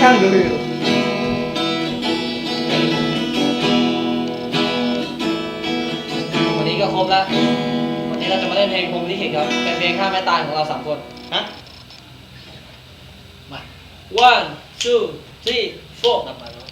ช่างดูอยู่วันนี้ก็ครบแล้ว วันนี้เราจะมาเล่นเพลงพรหมลิขิตครับ เป็นเพลงข้าแม่ตายของเราสามคนนะมา one two three four กลับมาเนาะ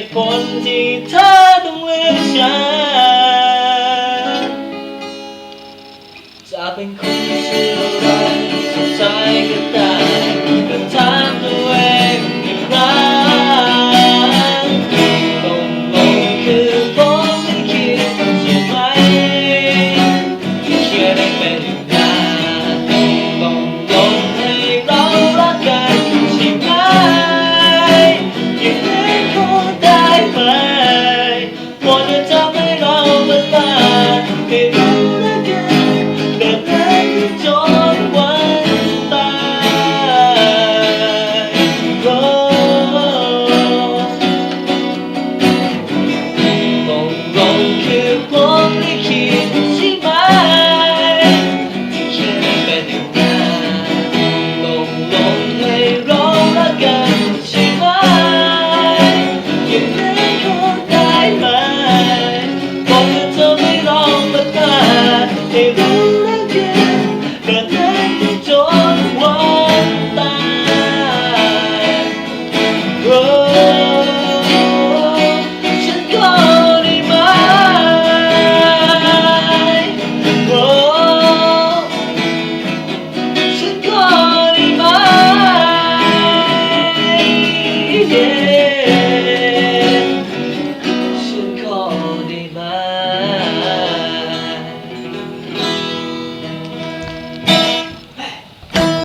ตุผลที่เธอต้องเลือกฉันจะเป็นคน with that.